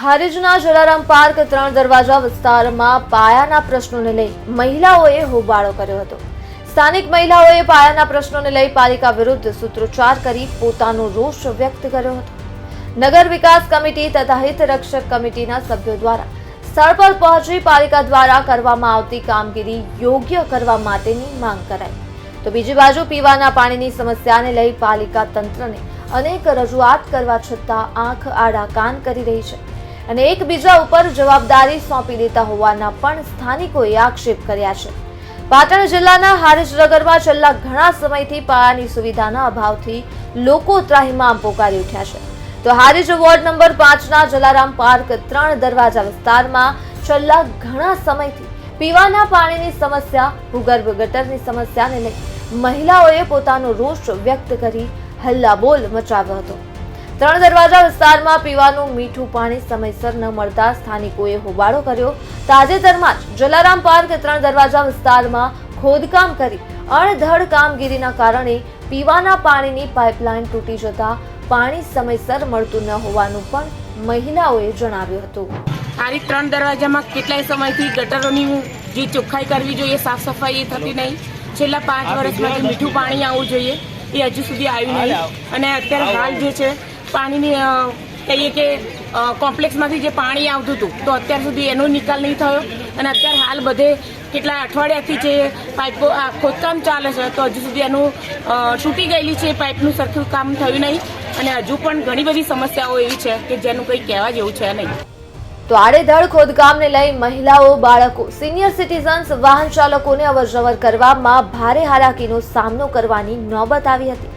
હારીજના Jalaram park ત્રણ દરવાજા વિસ્તારમાં પાયાના પ્રશ્નોને લઈ મહિલાઓએ હોબાળો કર્યો હતો. સ્થાનિક મહિલાઓએ પાયાના પ્રશ્નોને લઈ પાલિકા વિરુદ્ધ સૂત્રોચ્ચાર કરી પોતાનો રોષ વ્યક્ત કર્યો હતો. નગર વિકાસ કમિટી તથા હિત રક્ષક કમિટીના સભ્યો દ્વારા સ્થળ પર પહોંચી પાલિકા દ્વારા કરવામાં આવતી કામગીરી યોગ્ય કરવા માટેની માંગ કરાઈ. તો બીજી બાજુ પીવાના પાણીની સમસ્યાને લઈ પાલિકા તંત્રને અનેક રજૂઆત કરવા છતાં આંખ આડા કાન કરી રહી છે. અને એકબીજા ઉપર જવાબદારી સોંપી દેતા હોવાના પણ સ્થાનિકોએ આક્ષેપ કર્યા છે. પાટણ જિલ્લાના હારીજનગરમાં છેલ્લા ઘણા સમયથી પાયાની સુવિધાના અભાવથી લોકો ત્રાહિમામ પોકારી ઉઠ્યા છે. તો હારીજ વોર્ડ નંબર પાંચના જલારામ પાર્ક ત્રણ દરવાજા વિસ્તારમાં છેલ્લા ઘણા સમયથી પીવાના પાણીની સમસ્યા, ભૂગર્ભ ગટરની સમસ્યાને લઈ મહિલાઓએ પોતાનો રોષ વ્યક્ત કરી હલ્લાબોલ મચાવ્યો હતો. ત્રણ દરવાજા વિસ્તારમાં પીવાનું મીઠું પાણી સમયસર ન મળતા સ્થાનિકોએ હોબાળો કર્યો. તાજેતરમાં જ જલારામ પાર્ક ત્રણ દરવાજા વિસ્તારમાં ખોદકામ કરી અણધડ કામગીરીના કારણે પીવાના પાણીની પાઇપલાઇન તૂટી જતા પાણી સમયસર મળતું ન હોવાનું પણ મહિલાઓએ જણાવ્યું હતું. આ ત્રણ દરવાજામાં કેટલાય સમયથી ગટરોની જે ચોખ્ખાઈ કરવી જોઈએ સાફ સફાઈ એ થતી નહીં. છેલ્લા પાંચ વર્ષમાંથી મીઠું પાણી આવવું જોઈએ એ હજુ સુધી આવ્યું નહીં. અને અત્યારે હાલ જે છે પાણીની કહીએ કે કોમ્પ્લેક્સમાંથી જે પાણી આવતું હતું, તો અત્યાર સુધી એનો નિકાલ નહીં થયો. અને અત્યારે હાલ બધે કેટલા અઠવાડિયાથી જે પાઇપો ખોદકામ ચાલે છે, તો હજુ સુધી એનું છૂટી ગયેલી છે, પાઇપનું સરખું કામ થયું નહીં. અને હજુ પણ ઘણી બધી સમસ્યાઓ એવી છે કે જેનું કંઈ કહેવા જેવું છે નહીં. તો આડેધડ ખોદકામને લઈ મહિલાઓ, બાળકો, સિનિયર સિટીઝન્સ, વાહન ચાલકોને અવરજવર કરવામાં ભારે હાલાકીનો સામનો કરવાની નોબત આવી હતી.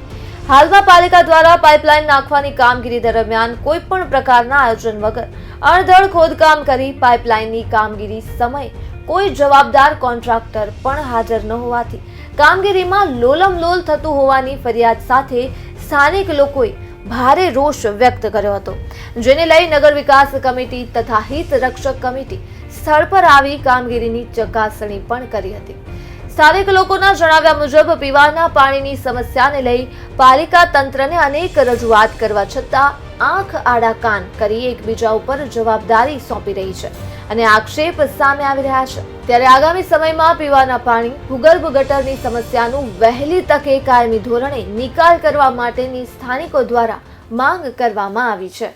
હાલમાં પાલિકા દ્વારા પાઇપલાઇન નાખવાની કામગીરી દરમિયાન કોઈ પણ પ્રકારના આયોજન વગર અણધડ ખોદકામ કરી પાઇપલાઇનની કામગીરી સમયે કોઈ જવાબદાર કોન્ટ્રાક્ટર પણ હાજર ન હોવાથી કામગીરીમાં લોલમલોલ થતું હોવાની ફરિયાદ સાથે સ્થાનિક લોકોએ ભારે રોષ વ્યક્ત કર્યો હતો, જેને લઈ નગર વિકાસ કમિટી તથા હિત રક્ષક કમિટી સ્થળ પર આવી કામગીરીની ચકાસણી પણ કરી હતી. સ્થાનિક લોકોના જણાવ્યા મુજબ પીવાના પાણીની સમસ્યાને લઈ પાલિકા તંત્રને અનેક રજૂઆત કરવા છતાં આંખ આડા કાન કરી એકબીજા ઉપર જવાબદારી સોંપી રહી છે અને આક્ષેપ સામે આવી રહ્યા છે. ત્યારે આગામી સમયમાં પીવાના પાણી ભૂગર્ભ ગટરની સમસ્યાનું વહેલી તકે કાયમી ધોરણે નિકાલ કરવા માટેની સ્થાનિકો દ્વારા માંગ કરવામાં આવી છે.